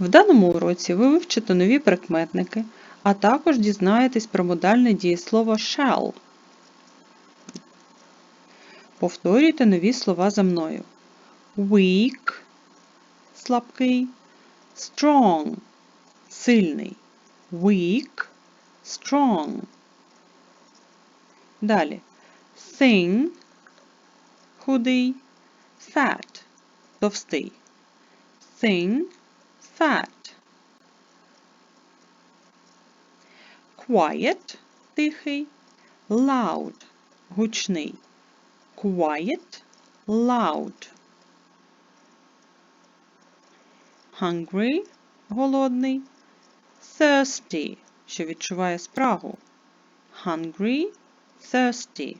В даному уроці ви вивчите нові прикметники, а також дізнаєтесь про модальне дієслово shall. Повторюйте нові слова за мною. Weak – слабкий, strong – сильний. Weak – strong. Далі. Thin – худий, fat – товстий. Thin – fat. Quiet – тихий, loud – гучний. Quiet – loud. Hungry – голодний. Thirsty – що відчуває спрагу. Hungry – thirsty.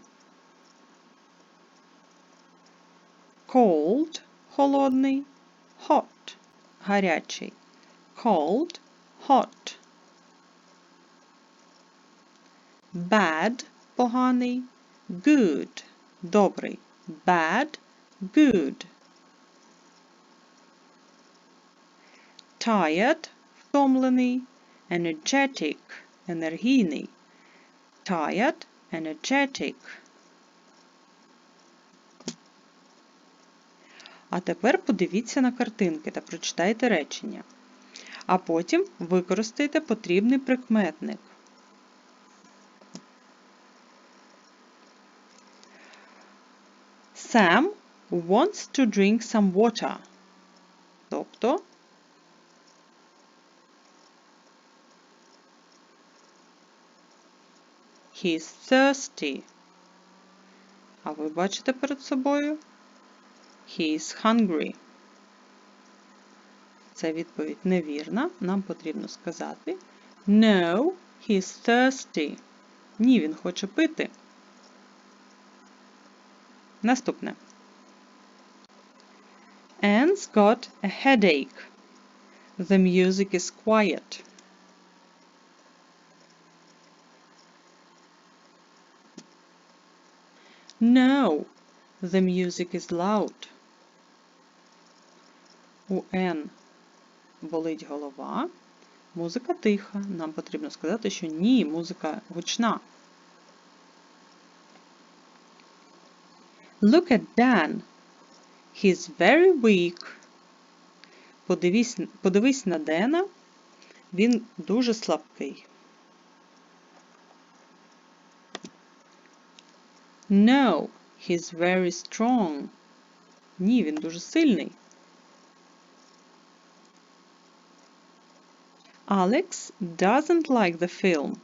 Cold – холодний. Hot – гарячий. Cold – hot. Bad – поганий. Good – добрий. Bad – good. Tired – втомлений. Energetic – енергійний. Tired – energetic. А тепер подивіться на картинки та прочитайте речення. А потім використайте потрібний прикметник. Sam wants to drink some water. Тобто He's thirsty. А ви бачите перед собою? He is hungry. Це відповідь невірна. Нам потрібно сказати No, he's thirsty. Ні, він хоче пити. Наступне. Anne's got a headache. The music is quiet. No, the music is loud. У Н болить голова. Музика тиха. Нам потрібно сказати, що ні, музика гучна. Look at Dan. He's very weak. Подивись, подивись на Дена. Він дуже слабкий. No, he's very strong. Ні, він дуже сильний. Alex doesn't like the film.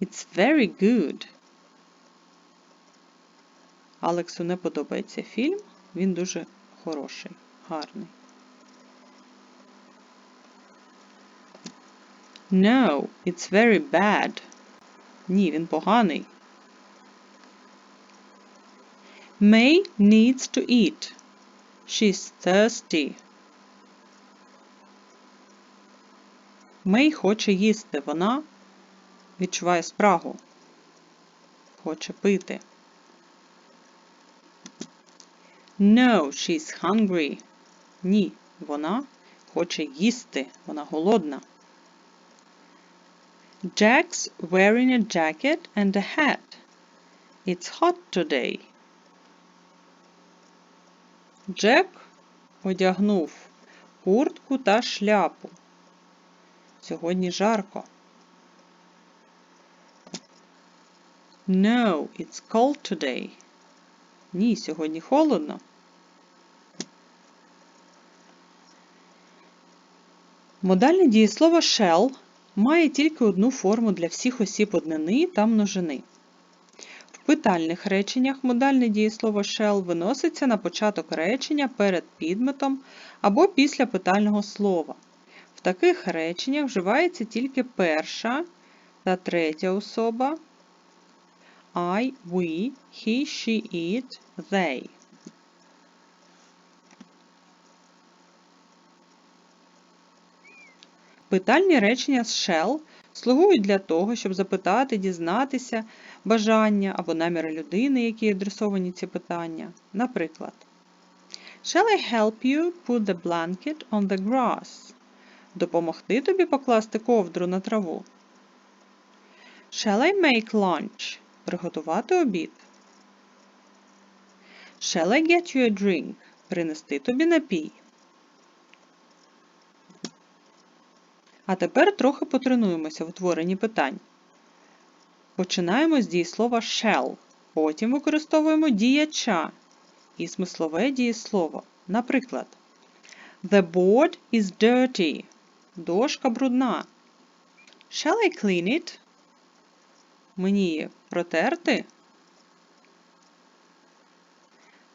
It's very good. Алексу не подобається фільм. Він дуже хороший, гарний. No, it's very bad. Ні, він поганий. May needs to eat. She's thirsty. Мей хоче їсти. Вона відчуває спрагу. Хоче пити. No, she's hungry. Ні, вона хоче їсти. Вона голодна. Jack's wearing a jacket and a hat. It's hot today. Джек одягнув куртку та шляпу. Сьогодні жарко. No, it's cold today. Ні, сьогодні холодно. Модальне дієслово shall має тільки одну форму для всіх осіб однини та множини. В питальних реченнях модальне дієслово shall виноситься на початок речення перед підметом або після питального слова. В таких реченнях вживається тільки перша та третя особа I, we, he, she, it, they. Питальні речення з shall слугують для того, щоб запитати, дізнатися бажання або наміри людини, які адресовані ці питання. Наприклад, Shall I help you put the blanket on the grass? Допомогти тобі покласти ковдру на траву. Shall I make lunch? Приготувати обід. Shall I get you a drink? Принести тобі напій. А тепер трохи потренуємося в утворенні питань. Починаємо з дієслова shall. Потім використовуємо діяча і смислове дієслово. Наприклад, The board is dirty. Дошка брудна. Shall I clean it? Мені протерти.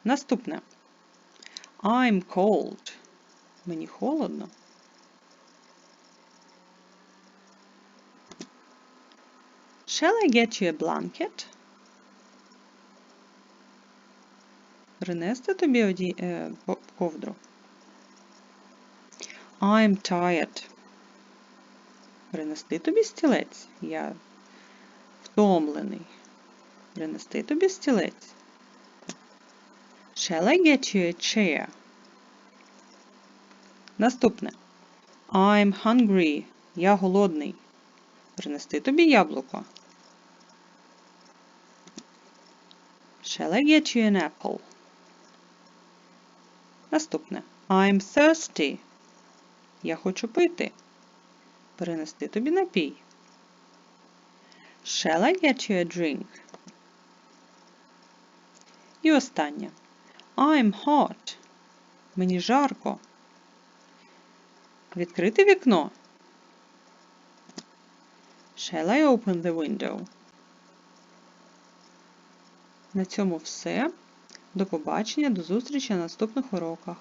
Наступне. I'm cold. Мені холодно. Shall I get you a blanket? Принести тобі оді... е, ковдру. I'm tired. Принести тобі стілець. Я втомлений. Принести тобі стілець. Shall I get you a chair? Наступне. I'm hungry. Я голодний. Принести тобі яблуко. Shall I get you an apple? Наступне. I'm thirsty. Я хочу пити. Перенести тобі напій. Shall I get you a drink? І останнє. I'm hot. Мені жарко. Відкрити вікно. Shall I open the window? На цьому все. До побачення, до зустрічі на наступних уроках.